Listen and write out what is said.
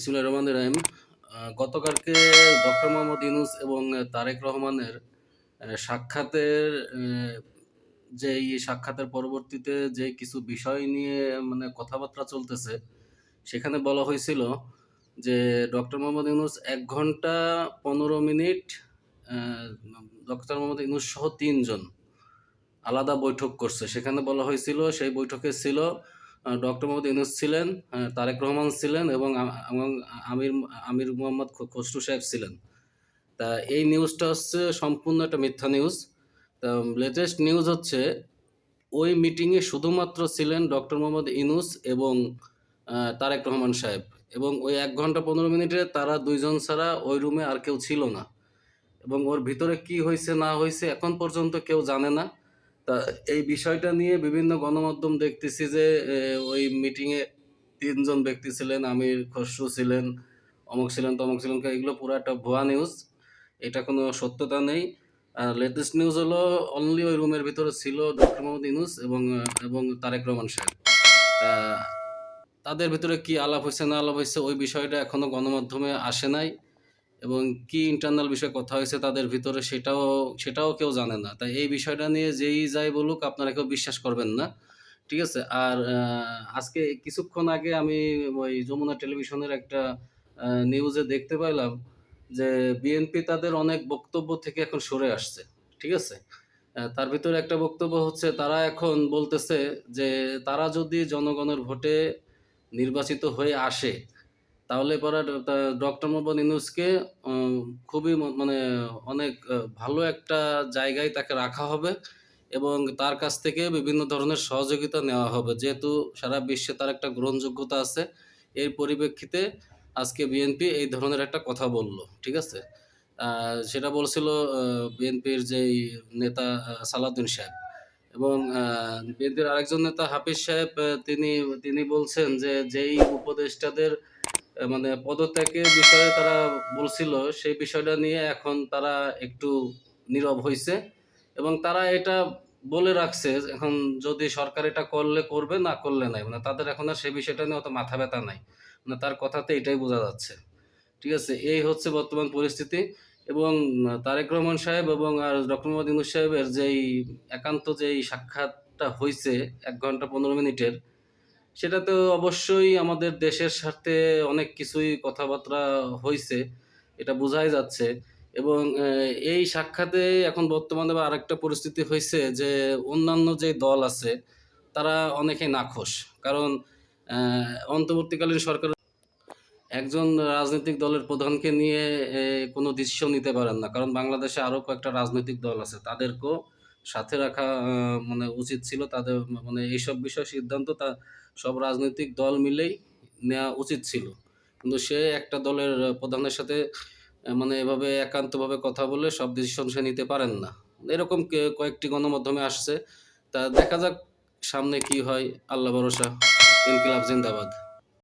বিসমুল্লাহ রহমান রাহিম। গতকালকে ডক্টর মোহাম্মদ ইউনুস এবং তারেক রহমানের সাক্ষাতের যে এই সাক্ষাতের পরবর্তীতে যে কিছু বিষয় নিয়ে মানে কথাবার্তা চলতেছে, সেখানে বলা হয়েছিল যে ডক্টর মোহাম্মদ ইউনুস এক ঘণ্টা পনেরো মিনিট ডক্টর মোহাম্মদ ইউনুস সহ তিনজন আলাদা বৈঠক করছে। সেখানে বলা হয়েছিল, সেই বৈঠকে ছিল ডক্টর মোহাম্মদ ইউনুস ছিলেন তারেক রহমান ছিলেন এবং আমির আমির মোহাম্মদ খসরু সাহেব ছিলেন। তা এই নিউজটা হচ্ছে সম্পূর্ণ একটা মিথ্যা নিউজ। তা লেটেস্ট নিউজ হচ্ছে, ওই মিটিংয়ে শুধুমাত্র ছিলেন ডক্টর মোহাম্মদ ইনুস এবং তারেক রহমান সাহেব এবং ওই এক ঘণ্টা পনেরো মিনিটে তারা দুইজন ছাড়া ওই রুমে আর কেউ ছিল না। এবং ওর ভিতরে কি হয়েছে না হয়েছে এখন পর্যন্ত কেউ জানে না। তা এই বিষয়টা নিয়ে বিভিন্ন গণমাধ্যম দেখতেছি যে ওই মিটিংয়ে তিনজন ব্যক্তি ছিলেন, আমির খসরু ছিলেন, অমুক ছিলেন, তমুক ছিলেন এগুলো পুরো একটা ভুয়া নিউজ এটা কোনো সত্যতা নেই। আর লেটেস্ট নিউজ হলো অনলি ওই রুমের ভিতরে ছিল ডক্টর মোহাম্মদ ইনুস এবং এবং তারেক রহমান সাহেব। তাদের ভিতরে কি আলাপ হয়েছে না আলাপ হয়েছে, ওই বিষয়টা এখনও গণমাধ্যমে আসে নাই। এবং কি ইন্টারনাল বিষয়ে কথা হয়েছে তাদের ভিতরে সেটাও সেটাও কেউ জানে না। তাই এই বিষয়টা নিয়ে যেই যাই বলুক, আপনারা কেউ বিশ্বাস করবেন না। ঠিক আছে? আর আজকে কিছুক্ষণ আগে আমি ওই যমুনা টেলিভিশনের একটা নিউজে দেখতে পাইলাম যে বিএনপি তাদের অনেক বক্তব্য থেকে এখন সরে আসছে। ঠিক আছে? তার ভিতরে একটা বক্তব্য হচ্ছে, তারা এখন বলতেছে যে তারা যদি জনগণের ভোটে নির্বাচিত হয়ে আসে তাহলে পরে ডক্টর মোহাম্মদ ইউনুসকে খুবই মানে অনেক ভালো একটা জায়গায় তাকে রাখা হবে এবং তার কাছ থেকে বিভিন্ন ধরনের সহযোগিতা নেওয়া হবে। যেহেতু সারা বিশ্বে তার একটা গ্রহণযোগ্যতা আছে, এর পরিপ্রেক্ষিতে আজকে বিএনপি এই ধরনের একটা কথা বলল, ঠিক আছে? সেটা বলছিল বিএনপির যেই নেতা সালাউদ্দিন সাহেব এবং বিএনপির আরেকজন নেতা হাফিজ সাহেব তিনি তিনি বলছেন যে যেই উপদেষ্টাদের মানে পদত্যাগের বিষয়ে তারা বলছিল, সেই বিষয়টা নিয়ে এখন তারা একটু নীরব হয়েছে এবং তারা এটা বলে রাখছে, এখন যদি সরকার এটা করলে করবে, না করলে নাই। মানে তাদের এখন আর সেই বিষয়টা নিয়ে অত মাথা ব্যথা নাই। মানে তার কথাতে এটাই বোঝা যাচ্ছে। ঠিক আছে? এই হচ্ছে বর্তমান পরিস্থিতি এবং তারেক রহমান সাহেব এবং আর ডক্টর মোহাম্মদ ইউনুস সাহেবের যেই একান্ত যেই সাক্ষাৎটা হয়েছে এক ঘণ্টা পনেরো মিনিটের সেটা তো অবশ্যই আমাদের দেশের স্বার্থে অনেক কিছুই কথাবার্তা হয়েছে এটা বোঝাই যাচ্ছে। এবং এই সাক্ষাতে এখন বর্তমানে বা আরেকটা পরিস্থিতি হয়েছে যে অন্যান্য যে দল আছে, তারা অনেকে নাখোশ। কারণ অন্তর্বর্তীকালীন সরকার একজন রাজনৈতিক দলের প্রধানকে নিয়ে কোনো ডিসিশন নিতে পারেন না। কারণ বাংলাদেশে আরও কয়েকটা রাজনৈতিক দল আছে, তাদেরকেও সাথে রাখা মানে উচিত ছিল তাদের মানে এইসব বিষয় সিদ্ধান্ত তা সব রাজনৈতিক দল মিলেই নেওয়া উচিত ছিল। কিন্তু সে একটা দলের প্রধানের সাথে মানে এভাবে একান্তভাবে কথা বলে সব ডিসিশন সে নিতে পারেন না। এরকম কয়েকটি গণমাধ্যমে আসছে। তা দেখা যাক সামনে কি হয়। আল্লাহ ভরসা। ইনকিলাব জিন্দাবাদ।